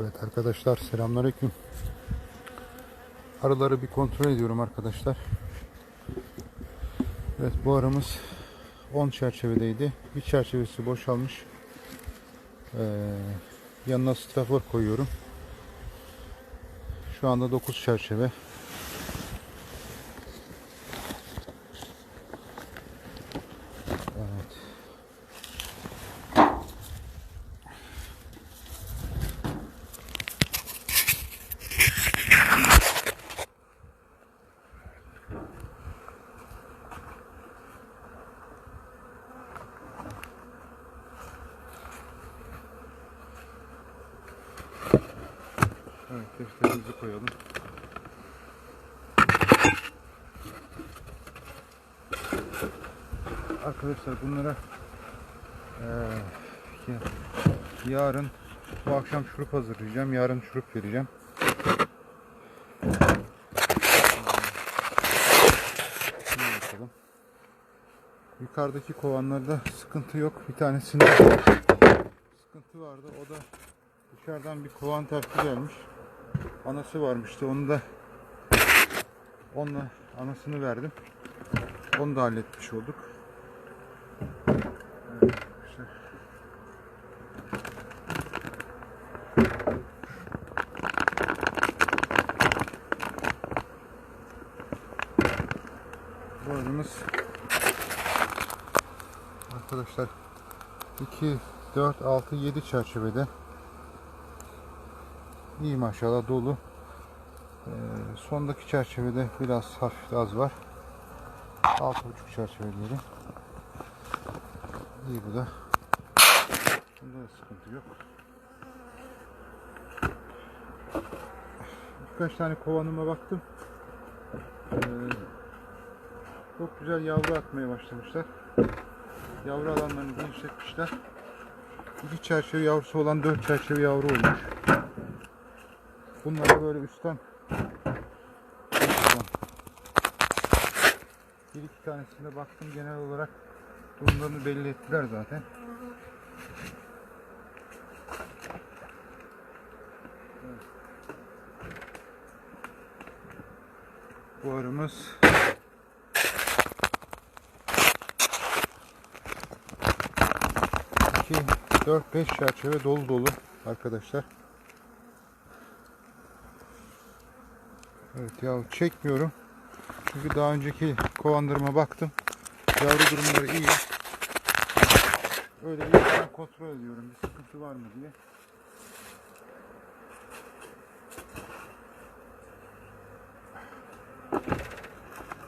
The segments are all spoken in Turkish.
Evet arkadaşlar selamünaleyküm. Arıları bir kontrol ediyorum arkadaşlar. Evet bu aramız 10 çerçevedeydi. Bir çerçevesi boşalmış. Ee, yanına strafor koyuyorum. Şu anda 9 çerçeve. Evet defterimizi koyalım. Arkadaşlar bunlara ya- yarın bu akşam şurup hazırlayacağım. Yarın şurup vereceğim. Yukarıdaki kovanlarda sıkıntı yok. Bir tanesinde sıkıntı vardı. O da dışarıdan bir kovan tersi gelmiş. Anası varmıştı. Onu da onunla anasını verdim. Onu da halletmiş olduk. Evet, arımız arkadaşlar 2, 4, 6, 7 çerçevede iyi maşallah dolu. Ee, sondaki çerçevede biraz hafif az var. 6,5 çerçeveleri. İyi bu da. Bunda da sıkıntı yok. Birkaç tane kovanıma baktım. Ee, çok güzel yavru atmaya başlamışlar. Yavru alanlarını genişletmişler. İki çerçeve yavrusu olan dört çerçeve yavru olmuş. Bunlara böyle üstten bir iki tanesine baktım genel olarak durumlarını belli ettiler zaten. Bu arımız iki, dört, beş çerçeve dolu dolu arkadaşlar. Evet ya çekmiyorum. Çünkü daha önceki kovanlarıma baktım. Yavru durumları iyi. Öyle ben kontrol ediyorum. Bir sıkıntı var mı diye.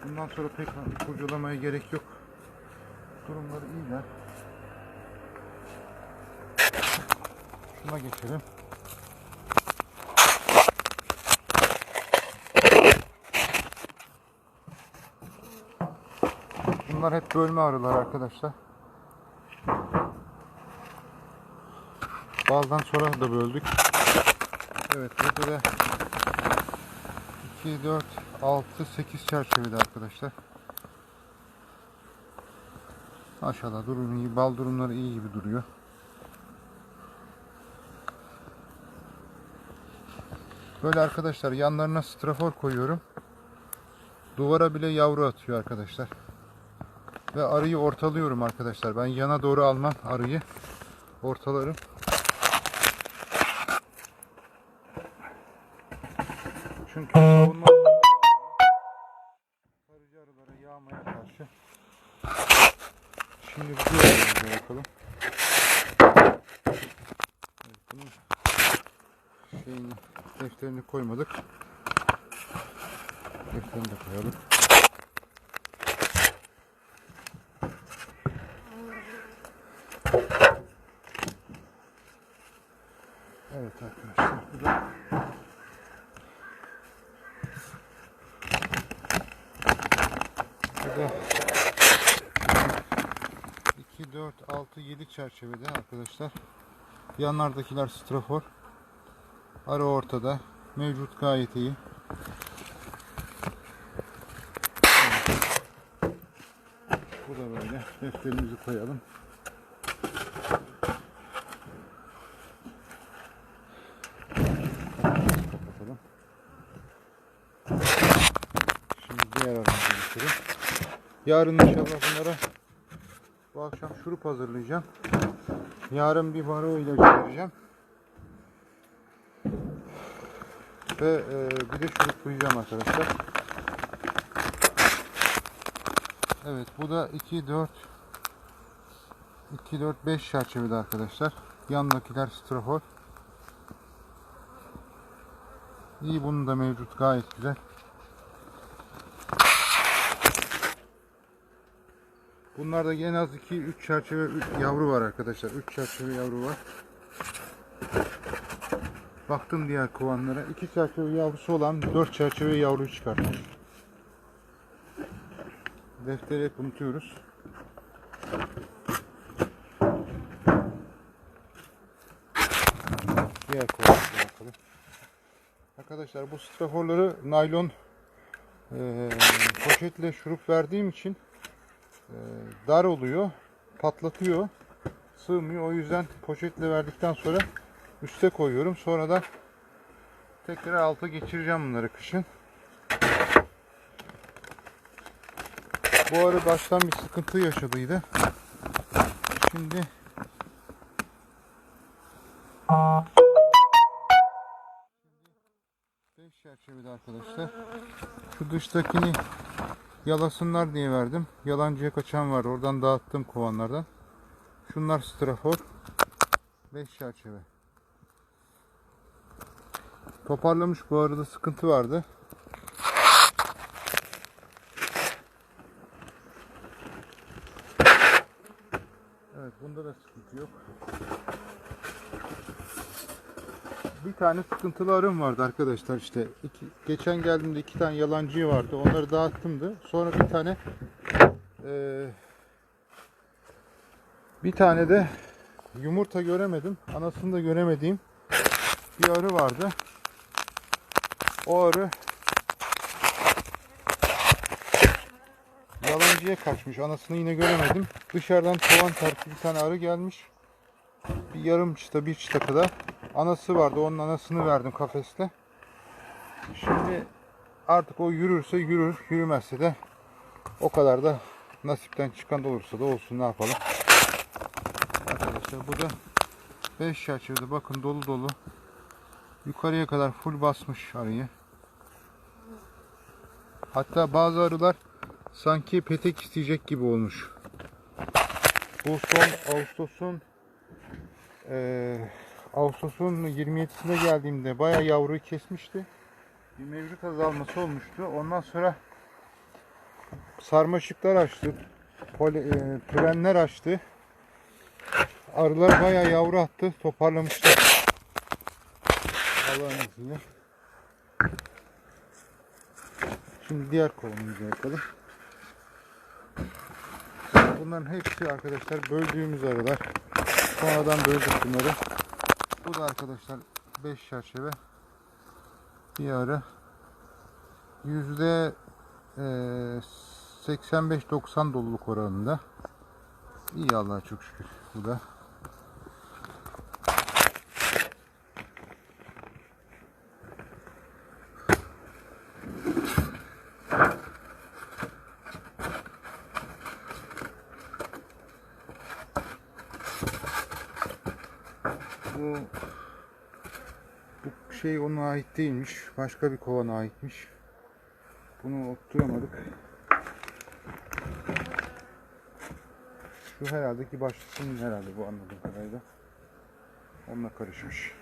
Bundan sonra pek kurcalamaya gerek yok. Durumları iyiler. Şuna geçelim. Bunlar hep bölme arılar arkadaşlar. Bazdan sonra da böldük. Evet burada da 2, 4, 6, 8 çerçevede arkadaşlar. Maşallah durum iyi. Bal durumları iyi gibi duruyor. Böyle arkadaşlar yanlarına strafor koyuyorum. Duvara bile yavru atıyor arkadaşlar. Ve arıyı ortalıyorum arkadaşlar. Ben yana doğru almam arıyı. Ortalarım. Çünkü savunma sarıcı arılara yağmaya karşı. Şimdi diğer bakalım. Evet, bunun şeyini, defterini koymadık. Defterini de koyalım. 2, 4, 6, 7 çerçevede arkadaşlar. Yanlardakiler strafor. Ara ortada. Mevcut gayet iyi. Bu da böyle. Defterimizi koyalım. Şimdi diğer bitirelim. Yarın inşallah bunlara akşam şurup hazırlayacağım. Yarın bir baro ilacı vereceğim. Ve e, bir de şuruplayacağım arkadaşlar. Evet bu da 2 4 2 4 5 çerçevede arkadaşlar. Yandakiler strafor. İyi bunun da mevcut gayet güzel. Bunlarda en az 2-3 çerçeve üç yavru var arkadaşlar. 3 çerçeve yavru var. Baktım diğer kovanlara. 2 çerçeve yavrusu olan 4 çerçeve yavru çıkartmış. Defteri hep unutuyoruz. Diğer kovanlara bakalım. Arkadaşlar bu straforları naylon eee, poşetle şurup verdiğim için dar oluyor, patlatıyor, sığmıyor. O yüzden poşetle verdikten sonra üste koyuyorum. Sonra da tekrar alta geçireceğim bunları kışın. Bu ara baştan bir sıkıntı yaşadıydı. Şimdi Beş çerçevede arkadaşlar. Şu dıştakini yalasınlar diye verdim. Yalancıya kaçan var. Oradan dağıttım kovanlardan. Şunlar strafor. 5 çerçeve. Toparlamış bu arada sıkıntı vardı. Evet bunda da sıkıntı yok. Bir tane sıkıntılı arım vardı arkadaşlar işte. İki, geçen geldiğimde iki tane yalancı vardı. Onları dağıttımdı. Sonra bir tane eee, bir tane de yumurta göremedim. Anasını da göremediğim bir arı vardı. O arı yalancıya kaçmış. Anasını yine göremedim. Dışarıdan kovan tersi bir tane arı gelmiş. Bir yarım çıta bir çıta kadar. Anası vardı. Onun anasını verdim kafeste. Şimdi artık o yürürse yürür. Yürümezse de o kadar da nasipten çıkan da olursa da olsun ne yapalım. Arkadaşlar bu da 5 çerçevede bakın dolu dolu. Yukarıya kadar full basmış arıyı. Hatta bazı arılar sanki petek isteyecek gibi olmuş. Bu son Ağustos'un eee Ağustos'un 27'sine geldiğimde bayağı yavruyu kesmişti. Bir mevcut azalması olmuştu. Ondan sonra sarmaşıklar açtı. Poli, e, pürenler açtı. Arılar bayağı yavru attı. Toparlamışlar. Allah'ın izniyle. Şimdi diğer kolumuzu yapalım. Bunların hepsi arkadaşlar böldüğümüz arılar. Sonradan böldük bunları. Bu da arkadaşlar 5 çerçeve bir arı. Yüzde e, 85-90 doluluk oranında. İyi Allah'a çok şükür. Bu da. Bu şey ona ait değilmiş. Başka bir kovana aitmiş. Bunu oturamadık. Şu herhalde ki başlısının herhalde bu anladığım kadarıyla. Onunla karışmış.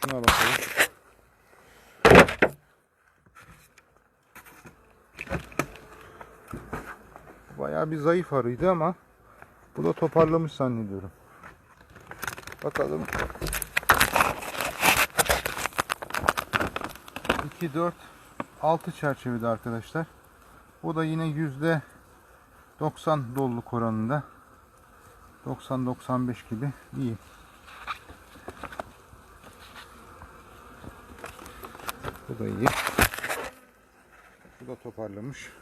Şuna bakalım. Bayağı bir zayıf arıydı ama bu da toparlamış zannediyorum. Bakalım. 2, 4, 6 çerçevede arkadaşlar. Bu da yine yüzde 90 doluluk oranında. 90-95 gibi iyi. Bu da iyi. Bu da toparlamış.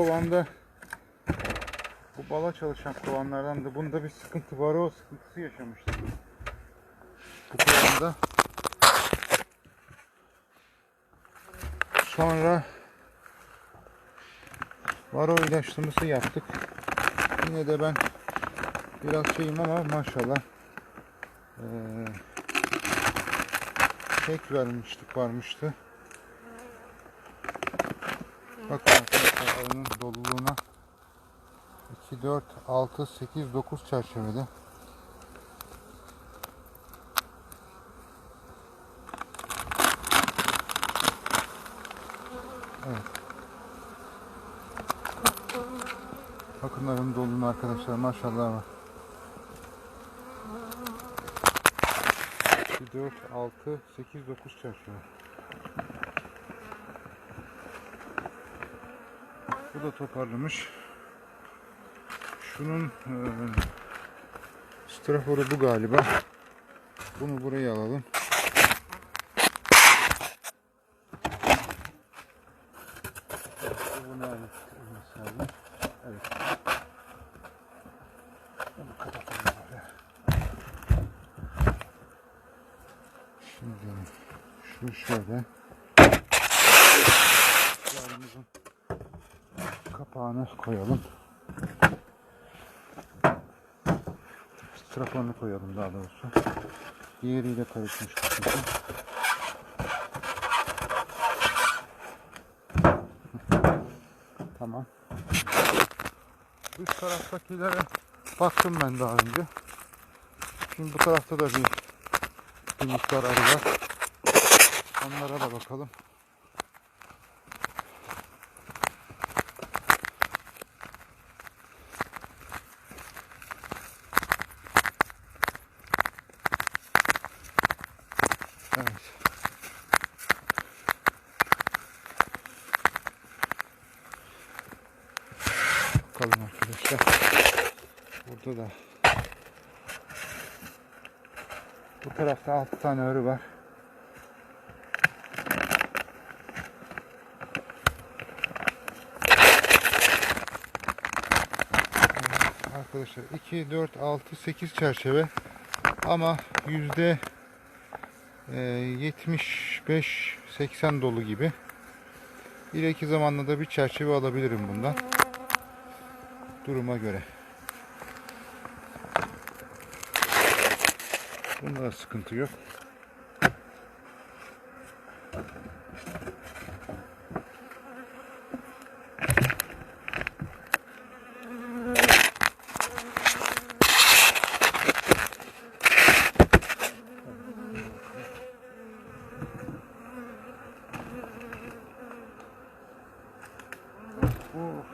Kovanda bu bala çalışan kovanlardan da bunda bir sıkıntı var o sıkıntısı yaşamıştık. Bu kovanda. Sonra varo ilaçlaması yaptık. Yine de ben biraz şeyim ama maşallah eee tek vermiştik varmıştı. Bakın arkadaşlar arının 2, 4, 6, 8, 9 çerçevede. Evet. Bakın arının doluluğuna arkadaşlar maşallah var. 2, 4, 6, 8, 9 çerçeve. Bu da toparlamış. Şunun e, straforu bu galiba. Bunu buraya alalım. Şimdi şu şöyle. Kapağını koyalım. Strafonunu koyalım daha doğrusu. Diğeriyle karışmıştı çünkü. Tamam. Üst taraftakilere baktım ben daha önce. Şimdi bu tarafta da bir, bir miktar arı var. Onlara da bakalım. Evet. Bakalım arkadaşlar. Burada da bu tarafta 6 tane arı var. Arkadaşlar 2, 4, 6, 8 çerçeve ama yüzde ee, 75-80 dolu gibi. İleriki zamanda da bir çerçeve alabilirim bundan. Duruma göre. Bunda da sıkıntı yok. Bu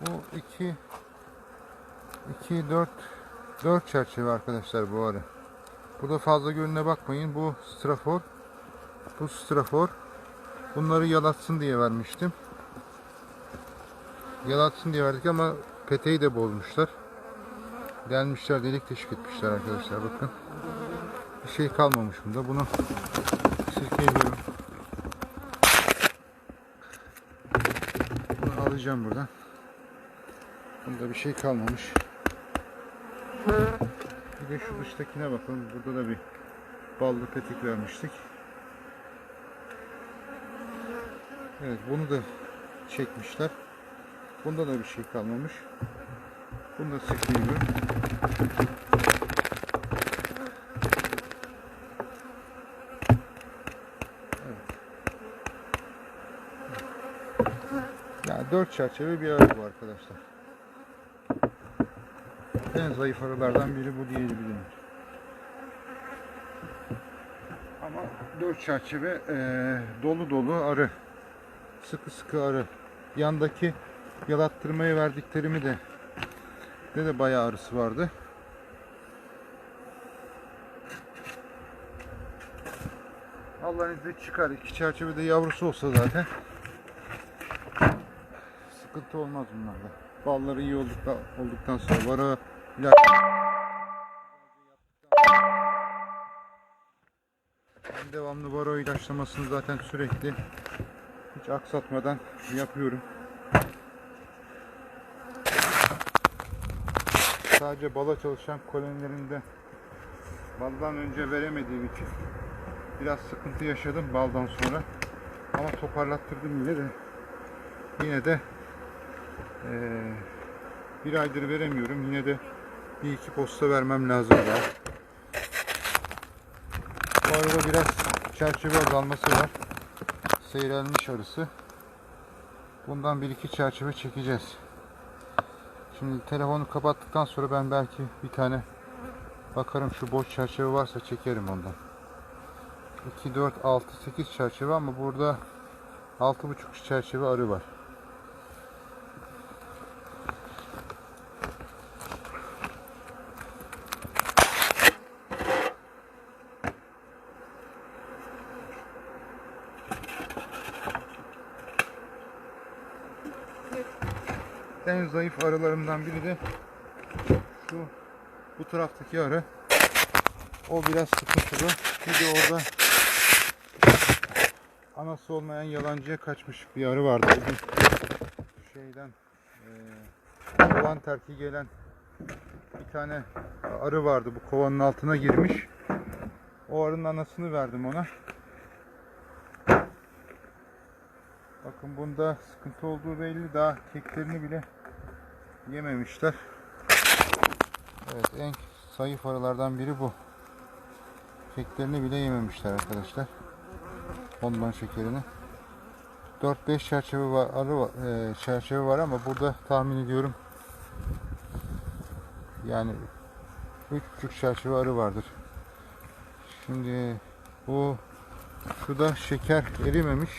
Bu 2 2 4 4 çerçeve arkadaşlar bu arı. Bu da fazla gönlüne bakmayın. Bu strafor. Bu strafor. Bunları yalatsın diye vermiştim. Yalatsın diye verdik ama peteği de bozmuşlar. Gelmişler delik deşik etmişler arkadaşlar bakın. Bir şey kalmamış bunda. Bunu sirkeliyorum. Bunu alacağım buradan. Bunda bir şey kalmamış. Bir de şu dıştakine bakalım. Burada da bir ballı petek vermiştik. Evet bunu da çekmişler. Bunda da bir şey kalmamış. Bunu da sıkıyorum. Yani dört çerçeve bir bu arkadaşlar. En zayıf arılardan biri bu diyebilirim. Ama dört çerçeve eee, dolu dolu arı. Sıkı sıkı arı. Yandaki yalattırmayı verdiklerimi de de de bayağı arısı vardı. Allah'ın izniyle çıkar. İki çerçevede yavrusu olsa zaten sıkıntı olmaz bunlarda. balları iyi olduktan, olduktan sonra vara devamlı varo ilaçlamasını zaten sürekli hiç aksatmadan yapıyorum. Sadece bala çalışan kolonilerinde baldan önce veremediğim için biraz sıkıntı yaşadım baldan sonra. Ama toparlattırdım yine de. Yine de eee, bir aydır veremiyorum. Yine de bir iki posta vermem lazım ya. Bu biraz çerçeve azalması var. Seyrelmiş arısı. Bundan bir iki çerçeve çekeceğiz. Şimdi telefonu kapattıktan sonra ben belki bir tane bakarım şu boş çerçeve varsa çekerim ondan. 2, 4, 6, 8 çerçeve ama burada 6,5 çerçeve arı var. En zayıf arılarımdan biri de şu bu taraftaki arı. O biraz sıkıntılı. Bir de orada anası olmayan yalancıya kaçmış bir arı vardı. Bugün şeyden eee kovan terki gelen bir tane arı vardı. Bu kovanın altına girmiş. O arının anasını verdim ona. Bakın bunda sıkıntı olduğu belli. Daha keklerini bile yememişler. Evet en zayıf arılardan biri bu. Keklerini bile yememişler arkadaşlar. Ondan şekerini. 4-5 çerçeve var, arı var, e, çerçeve var ama burada tahmin ediyorum yani 3,5 çerçeve arı vardır. Şimdi bu şu da şeker erimemiş.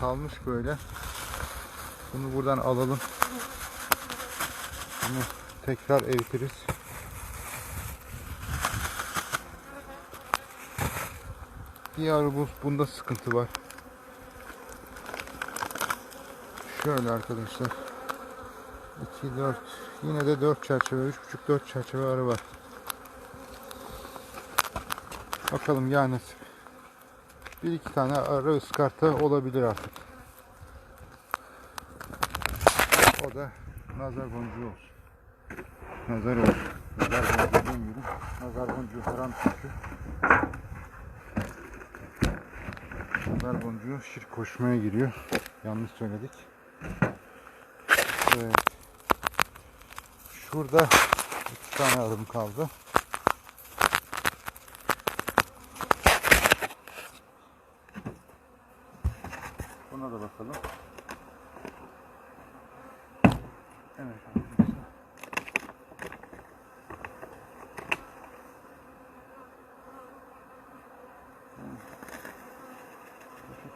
Kalmış böyle. Bunu buradan alalım. Bunu tekrar eritiriz. Diğer bu bunda sıkıntı var. Şöyle arkadaşlar. 2 4 yine de 4 çerçeve 3,5 4 çerçeve arı var. Bakalım yani bir iki tane arı ıskarta olabilir artık. O da nazar boncuğu olsun. Nazar olsun. Nazar boncuğu demiyorum. Nazar boncuğu haram çünkü. Nazar boncuğu şirk koşmaya giriyor. Yanlış söyledik. Evet. Şurada iki tane arım kaldı. Buna da bakalım. Evet arkadaşlar.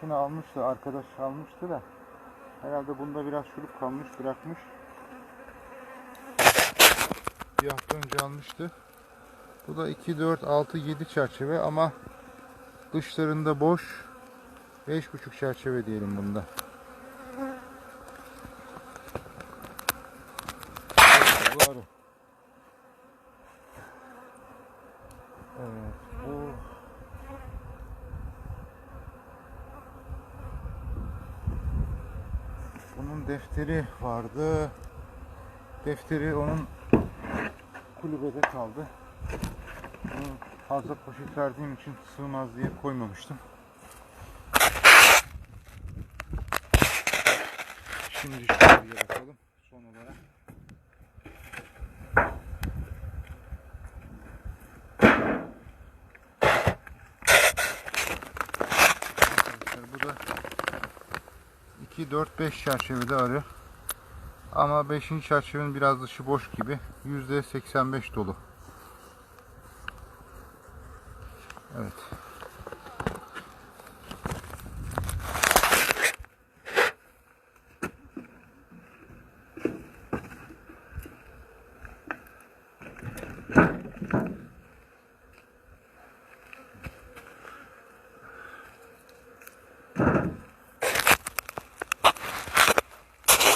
Ötekini almıştı, arkadaş almıştı da herhalde bunda biraz şurup kalmış, bırakmış. Bir hafta önce almıştı. Bu da 2, 4, 6, 7 çerçeve ama dışlarında boş. 5,5 çerçeve diyelim bunda. Bu arı. Evet, bu Bunun defteri vardı. Defteri onun kulübede kaldı. Bunu fazla poşet verdiğim için sığmaz diye koymamıştım. Şimdi şuraya bakalım son olarak. Arkadaşlar bu da 2, 4, 5 çerçevede arı. Ama 5. çerçevenin biraz dışı boş gibi. %85 dolu. Evet.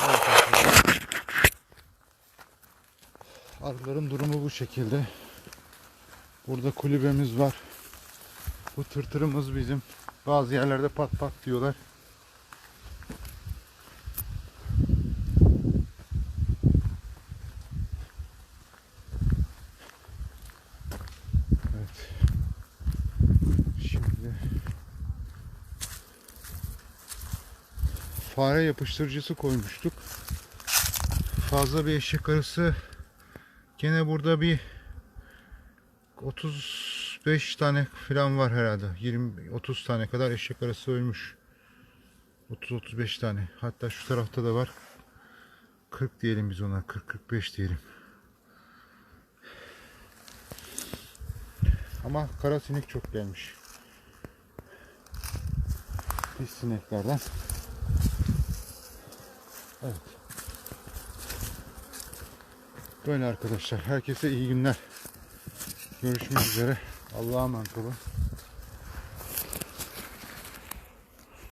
Evet arkadaşlar. Şekilde. Burada kulübemiz var. Bu tırtırımız bizim. Bazı yerlerde pat pat diyorlar. Evet. Şimdi fare yapıştırıcısı koymuştuk. Fazla bir eşek arısı gene burada bir 35 tane falan var herhalde. 20 30 tane kadar eşek arısı ölmüş. 30 35 tane. Hatta şu tarafta da var. 40 diyelim biz ona. 40 45 diyelim. Ama kara sinek çok gelmiş. Pis sineklerden. Evet. Böyle arkadaşlar. Herkese iyi günler. Görüşmek üzere. Allah'a emanet olun.